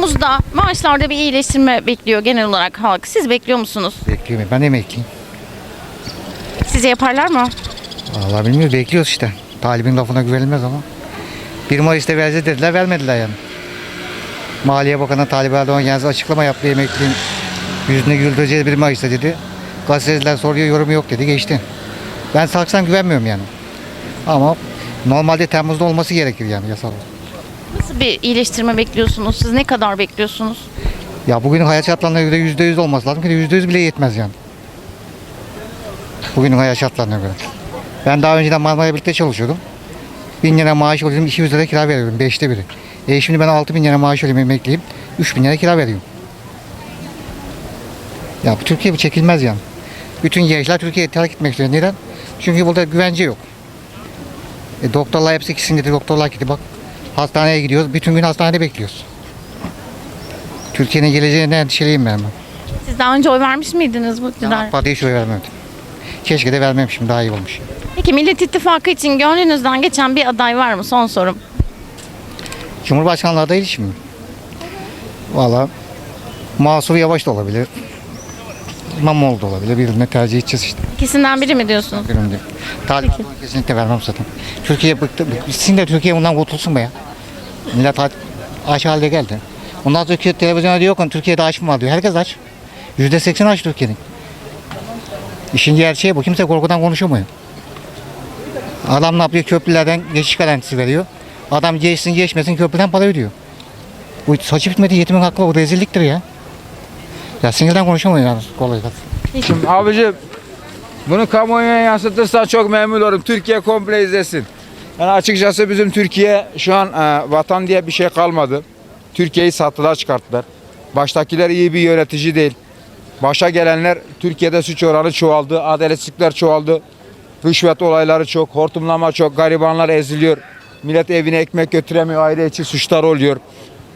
Temmuz'da maaşlarda bir iyileştirme bekliyor genel olarak halk. Siz bekliyor musunuz? Bekliyorum. Ben emekliyim. Size yaparlar mı? Vallahi bilmiyoruz. Bekliyoruz işte. Talibin lafına güvenilmez ama. 1 Mayıs'ta vereceğiz dediler. Vermediler yani. Maliye Bakanı Talip Erdoğan geldi açıklama yaptı emeklinin yüzüne güldüreceğiz 1 Mayıs'ta dedi. Gazeteciler soruyor yorumu yok dedi geçti. Ben saksam güvenmiyorum yani. Ama normalde Temmuz'da olması gerekir yani yasal. Nasıl bir iyileştirme bekliyorsunuz? Siz ne kadar bekliyorsunuz? Ya bugünün hayat şartlarına göre yüzde yüz olması lazım ki yüzde yüz bile yetmez yani. Bugünün hayat şartlarına göre. Ben daha önceden Marmara'ya birlikte çalışıyordum. Bin lira maaş alıyorum, 200 lira kira veriyorum, beşte biri. E şimdi ben 6 bin lira maaş alıyorum emekliyim, 3 bin lira kira veriyorum. Ya bu Türkiye bir çekilmez yani. Bütün gençler Türkiye'ye terk etmek istiyor. Neden? Çünkü burada güvence yok. E, doktorlar hepsi ikisinde de doktorlar gitti bak. Hastaneye gidiyoruz, bütün gün hastanede bekliyoruz. Türkiye'nin geleceğine endişeliyim ben. Siz daha önce oy vermiş miydiniz bu iktidar? Partiye hiç oy vermedim. Keşke de vermemişim daha iyi olmuş. Peki Millet İttifakı için gönlünüzden geçen bir aday var mı? Son sorum. Cumhurbaşkanlığı adayı için mi? Valla Masur Yavaş da olabilir. İmamoğlu da olabilir. Birine tercih edeceğiz işte. İkisinden biri mi diyorsunuz? Birinde. Talip Erdoğan kesinlikle vermem zaten. Türkiye bıktı. Bitsin de Türkiye bundan kurtulsun be ya. Millet aç, aç halde geldi. Ondan sonra Türkiye televizyona diyor ki Türkiye'de aç mı var diyor. Herkes aç. Yüzde seksen aç Türkiye'nin. İşin gerçeği bu. Kimse korkudan konuşamıyor. Adam ne yapıyor? Köprülerden geçiş garantisi veriyor. Adam geçsin geçmesin köprüden para ödüyor. Bu saçı bitmedi yetimin hakkı bu rezilliktir ya. Ya sinirden konuşamıyor yani kolay. Şimdi abicim bunu kamuoyuna yansıtırsa çok memnun olurum. Türkiye komple izlesin. Yani açıkçası bizim Türkiye şu an e, vatan diye bir şey kalmadı. Türkiye'yi sattılar çıkarttılar. Baştakiler iyi bir yönetici değil. Başa gelenler Türkiye'de suç oranı çoğaldı, adaletsizlikler çoğaldı. Rüşvet olayları çok, hortumlama çok, garibanlar eziliyor. Millet evine ekmek götüremiyor, aile içi suçlar oluyor.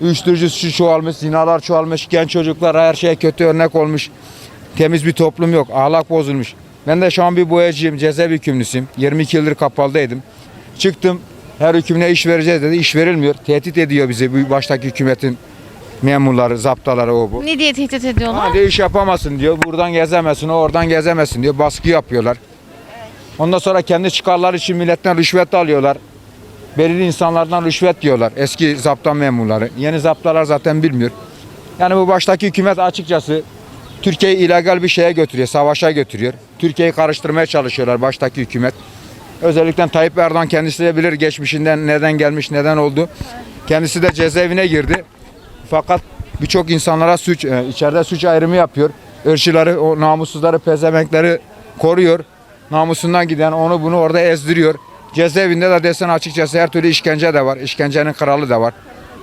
Uyuşturucu suçu çoğalmış, zinalar çoğalmış, genç çocuklar her şeye kötü örnek olmuş. Temiz bir toplum yok, ahlak bozulmuş. Ben de şu an bir boyacıyım, cezaevi hükümlüsüyüm. 22 yıldır kapalıdaydım. Çıktım, her hükümle iş vereceğiz dedi, iş verilmiyor. Tehdit ediyor bizi bu baştaki hükümetin memurları, zaptaları o bu. Ne diye tehdit ediyorlar? Hadi iş yapamazsın diyor. Buradan gezemezsin, oradan gezemezsin diyor. Baskı yapıyorlar. Ondan sonra kendi çıkarları için milletten rüşvet alıyorlar. Belirli insanlardan rüşvet diyorlar. Eski zaptan memurları. Yeni zaptalar zaten bilmiyor. Yani bu baştaki hükümet açıkçası Türkiye'yi illegal bir şeye götürüyor, savaşa götürüyor. Türkiye'yi karıştırmaya çalışıyorlar baştaki hükümet. Özellikle Tayyip Erdoğan kendisi de bilir geçmişinden neden gelmiş, neden oldu. Kendisi de cezaevine girdi. Fakat birçok insanlara suç, e, içeride suç ayrımı yapıyor. Irkçıları, o namussuzları, pezevenkleri koruyor. Namusundan giden onu bunu orada ezdiriyor. Cezaevinde de desen açıkçası her türlü işkence de var. İşkencenin kralı da var.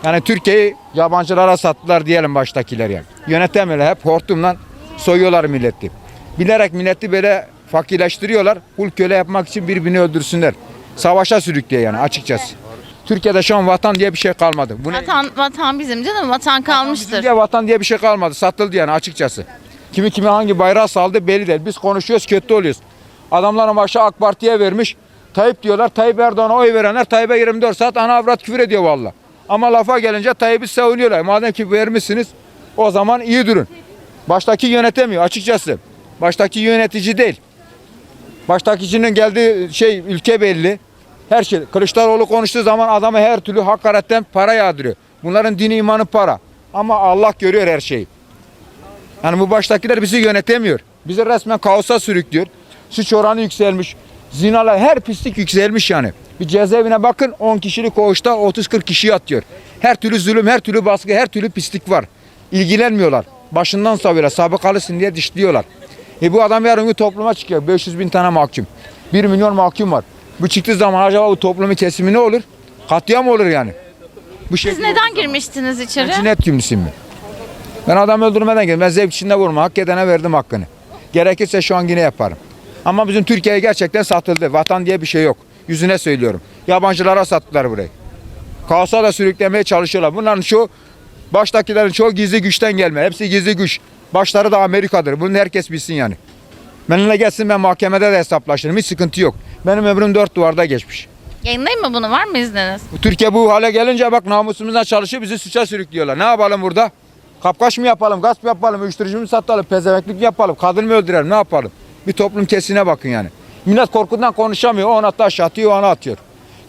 Yani Türkiye'yi yabancılara sattılar diyelim baştakiler yani. Yönetemiyorlar hep hortumla soyuyorlar milleti. Bilerek milleti böyle fakirleştiriyorlar. Kul köle yapmak için birbirini öldürsünler. Savaşa sürüklüyor yani açıkçası. Türkiye'de şu an vatan diye bir şey kalmadı. Bu ne? Vatan, vatan bizim canım. Vatan kalmıştır. Diye vatan diye bir şey kalmadı. Satıldı yani açıkçası. Kimi kimi hangi bayrağı saldı belli değil. Biz konuşuyoruz kötü oluyoruz. Adamların başı AK Parti'ye vermiş. Tayyip diyorlar. Tayyip Erdoğan'a oy verenler Tayyip'e 24 saat ana avrat küfür ediyor valla. Ama lafa gelince Tayyip'i savunuyorlar. Madem ki vermişsiniz o zaman iyi durun. Baştaki yönetemiyor açıkçası. Baştaki yönetici değil. Baştakinin geldiği şey ülke belli. Her şey. Kılıçdaroğlu konuştuğu zaman adamı her türlü hakaretten para yağdırıyor. Bunların dini imanı para. Ama Allah görüyor her şeyi. Yani bu baştakiler bizi yönetemiyor. Bizi resmen kaosa sürüklüyor. Suç oranı yükselmiş. Zinalar her pislik yükselmiş yani. Bir cezaevine bakın 10 kişilik koğuşta 30-40 kişi yatıyor. Her türlü zulüm, her türlü baskı, her türlü pislik var. İlgilenmiyorlar. Başından savuyorlar. Sabıkalısın diye dişliyorlar. E bu adam yarın gün topluma çıkıyor. 500 bin tane mahkum. 1 milyon mahkum var. Bu çıktığı zaman acaba bu toplumun kesimi ne olur? Katliam olur yani. Bu Siz neden girmiştiniz içeri? ben cinayet kimlisiyim ben. Ben adam öldürmeden geldim. Ben zevk içinde vurma. Hak edene verdim hakkını. Gerekirse şu an yine yaparım. Ama bizim Türkiye gerçekten satıldı. Vatan diye bir şey yok. Yüzüne söylüyorum. Yabancılara sattılar burayı. Kaosa da sürüklemeye çalışıyorlar. Bunların çoğu baştakilerin çoğu gizli güçten gelme. Hepsi gizli güç. Başları da Amerika'dır. Bunu herkes bilsin yani. Benimle gelsin ben mahkemede de hesaplaşırım. Hiç sıkıntı yok. Benim ömrüm dört duvarda geçmiş. Yayınlayayım mı bunu? Var mı izniniz? Türkiye bu hale gelince bak namusumuzdan çalışıyor bizi suça sürüklüyorlar. Ne yapalım burada? Kapkaç mı yapalım, gasp mı yapalım, uyuşturucu mu satalım, pezeveklik mi yapalım, kadın mı öldürelim ne yapalım? Bir toplum kesine bakın yani. Millet korkudan konuşamıyor, ona taş atıyor, ona atıyor.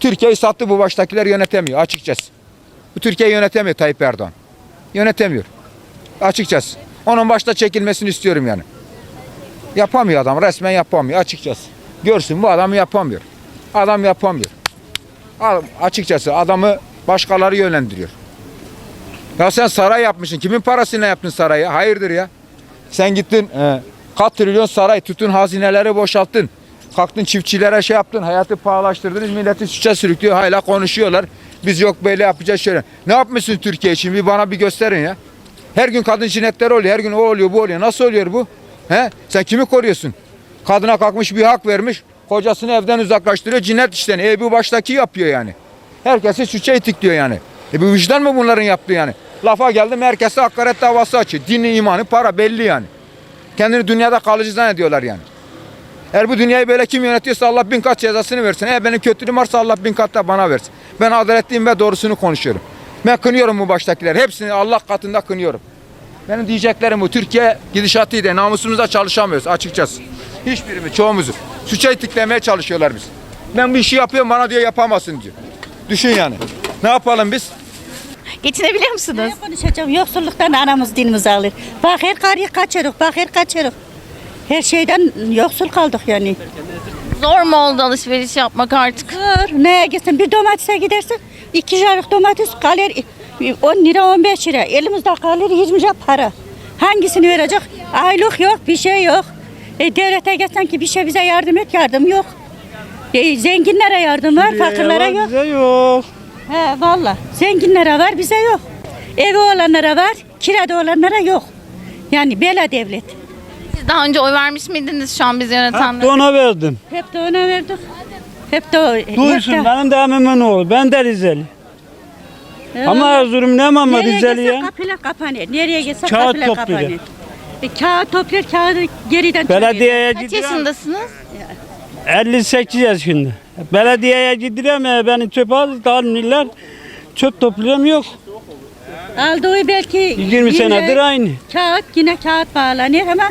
Türkiye'yi sattı bu baştakiler yönetemiyor açıkçası. Bu Türkiye'yi yönetemiyor Tayyip Erdoğan. Yönetemiyor. Açıkçası. Onun başta çekilmesini istiyorum yani. Yapamıyor adam, resmen yapamıyor açıkçası. Görsün bu adamı yapamıyor. Adam yapamıyor. Açıkçası adamı başkaları yönlendiriyor. Ya sen saray yapmışsın. Kimin parasıyla yaptın sarayı? Hayırdır ya? Sen gittin e, kat trilyon saray tutun hazineleri boşalttın. Kalktın çiftçilere şey yaptın. Hayatı pahalaştırdınız. Milleti suça sürüklüyor. Hala konuşuyorlar. Biz yok böyle yapacağız şöyle. Ne yapmışsın Türkiye için? Bir bana bir gösterin ya. Her gün kadın cinayetleri oluyor. Her gün o oluyor bu oluyor. Nasıl oluyor bu? He? Sen kimi koruyorsun? Kadına kalkmış bir hak vermiş. Kocasını evden uzaklaştırıyor. Cinayet işleniyor. E bu baştaki yapıyor yani. Herkesi suça itikliyor yani. E bu vicdan mı bunların yaptığı yani? Lafa geldim herkese hakaret davası açıyor. Dini, imanı, para belli yani. Kendini dünyada kalıcı zannediyorlar yani. Eğer bu dünyayı böyle kim yönetiyorsa Allah bin kat cezasını versin. Eğer benim kötülüğüm varsa Allah bin kat da bana versin. Ben adaletliyim ve doğrusunu konuşuyorum. Ben kınıyorum bu baştakileri. Hepsini Allah katında kınıyorum. Benim diyeceklerim bu. Türkiye gidişatı değil. Namusumuzda çalışamıyoruz açıkçası. Hiçbirimiz, çoğumuzu. Suça itiklemeye çalışıyorlar biz. Ben bir işi yapıyorum bana diyor yapamazsın diyor. Düşün yani. Ne yapalım biz? Geçinebiliyor musunuz? Ne konuşacağım? Yoksulluktan anamız dinimizi alır. Bak her karıyı kaçırık, bak her kaçırık. Her şeyden yoksul kaldık yani. Zor mu oldu alışveriş yapmak artık? Dur, neye gitsin? Bir domatese gidersin, iki jarık domates kalır 10 lira 15 lira. Elimizde kalır 20 lira para. Hangisini verecek? Aylık yok, bir şey yok. E, devlete geçsen ki bir şey bize yardım et, yardım yok. E, zenginlere yardım var, fakirlere yok. Bize yok. He valla. Zenginlere var bize yok. Evi olanlara var, kirada olanlara yok. Yani bela devlet. Siz daha önce oy vermiş miydiniz şu an bizi Hep yönetenler? de ona verdim. Hep de ona verdik. Hep de o. hep Duysun de- benim de emimin oğlu. Ben de Rizeli. He, Ama. Erzurum ne ama Nereye Rizeli gitsen ya. kapılar kapanır. Nereye gitsen Kağıt kapılar topluyor. kapanır. E, kağıt topluyor, kağıdı geriden Belediyeye Kaç gidiyorum. yaşındasınız? 58 yaşında. Belediyeye gidiyorum ya beni çöp al almıyorlar. Çöp topluyorum yok. Aldığı belki 20 bir senedir aynı. Kağıt yine kağıt bağlanıyor ama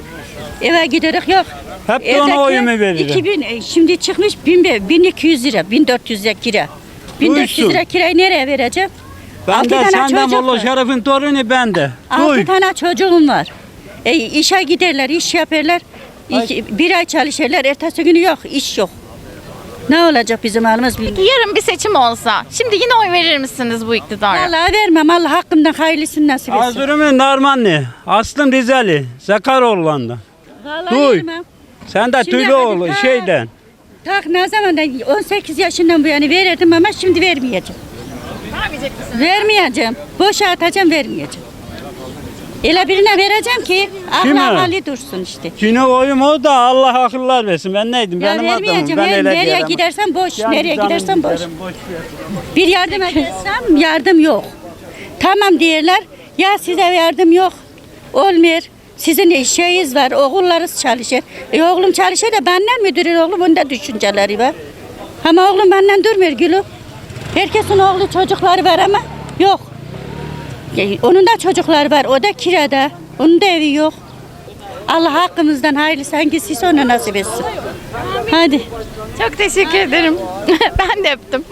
eve giderek yok. Hep de ona oyumu veririm. 2000, e, şimdi çıkmış 1000, 1200 lira, 1400 lira kira. 1400 Duysun. lira kirayı nereye vereceğim? Ben Altı de tane senden çocuk var. Şeref'in torunu ben de. Altı Duy. tane çocuğum var. E, işe giderler, iş yaparlar. İki- bir ay çalışırlar, ertesi günü yok, iş yok. Ne olacak bizim halimiz bilmiyorum. Yarın bir seçim olsa, şimdi yine oy verir misiniz bu iktidara? Vallahi vermem, Allah hakkımdan hayırlısını nasip etsin. Erzurum'un Narmanlı. Aslım Rizeli. Zakaroğlu'ndan. Vallahi Duy. vermem. Sen de Şimdi Tüylüoğlu ta- şeyden. Tak ne zamandan 18 yaşından bu yana verirdim ama şimdi vermeyeceğim. Vermeyecek misiniz? Vermeyeceğim. Boşa atacağım, vermeyeceğim. Öyle birine vereceğim ki Kime? aklı hali dursun işte. Yine oyum o da Allah akıllar versin. Ben neydim? Ya Benim adamım. vermeyeceğim. Ben Her- öyle nereye diyemem. gidersen boş, Yani nereye canım gidersen boş. boş ver. Bir yardım edersem yardım yok. Tamam diyorlar. Ya size yardım yok. Olmuyor. Sizin şeyiniz var, oğullarınız çalışır. E oğlum çalışır da benden mi durur oğlum? Onun da düşünceleri var. Ama oğlum benden durmuyor gülüm. Herkesin oğlu çocukları var ama yok. Onun da çocukları var, o da kirada. Onun da evi yok. Allah hakkımızdan hayırlısı hangisi ona nasip etsin. Hadi. Çok teşekkür ederim. ben de öptüm.